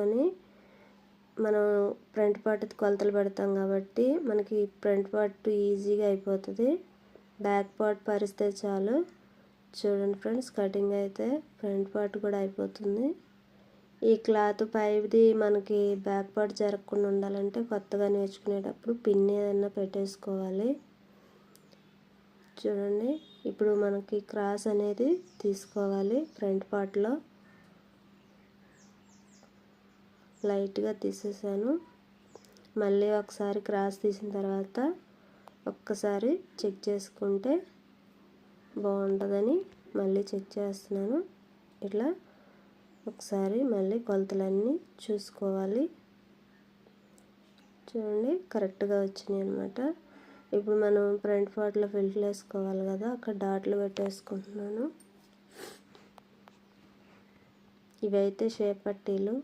తీసుకొని మనం front part కొలతలు పెడతాం కాబట్టి మనకి ఫ్రంట్ పార్ట్ ఈజీగా అయిపోతుంది. బ్యాక్ పార్ట్ పరిస్తే చాలు. చూడండి ఫ్రెండ్స్ కటింగ్ అయితే ఫ్రంట్ పార్ట్ కూడా అయిపోతుంది. ఈ క్లాత్ పైది మనకి బ్యాక్ పార్ట్ జరగకుండా ఉండాలంటే కొత్తగా నేర్చుకునేటప్పుడు పిన్ ఏదైనా పెట్టేసుకోవాలి. చూడండి ఇప్పుడు మనకి క్రాస్ అనేది తీసుకోవాలి ఫ్రంట్ పార్ట్లో. లైట్గా తీసేసాను. మళ్ళీ ఒకసారి క్రాస్ తీసిన తర్వాత ఒక్కసారి చెక్ చేసుకుంటే బాగుంటుందని మళ్ళీ చెక్ చేస్తున్నాను. ఇట్లా ఒకసారి మళ్ళీ కొలతలన్నీ చూసుకోవాలి. చూడండి కరెక్ట్గా వచ్చినాయి అనమాట ఇప్పుడు మనం ఫ్రంట్ పార్ట్లో ఫిల్టర్ వేసుకోవాలి కదా అక్కడ డాట్లు పెట్టేసుకుంటున్నాను. ఇవైతే షేప్ పట్టీలు.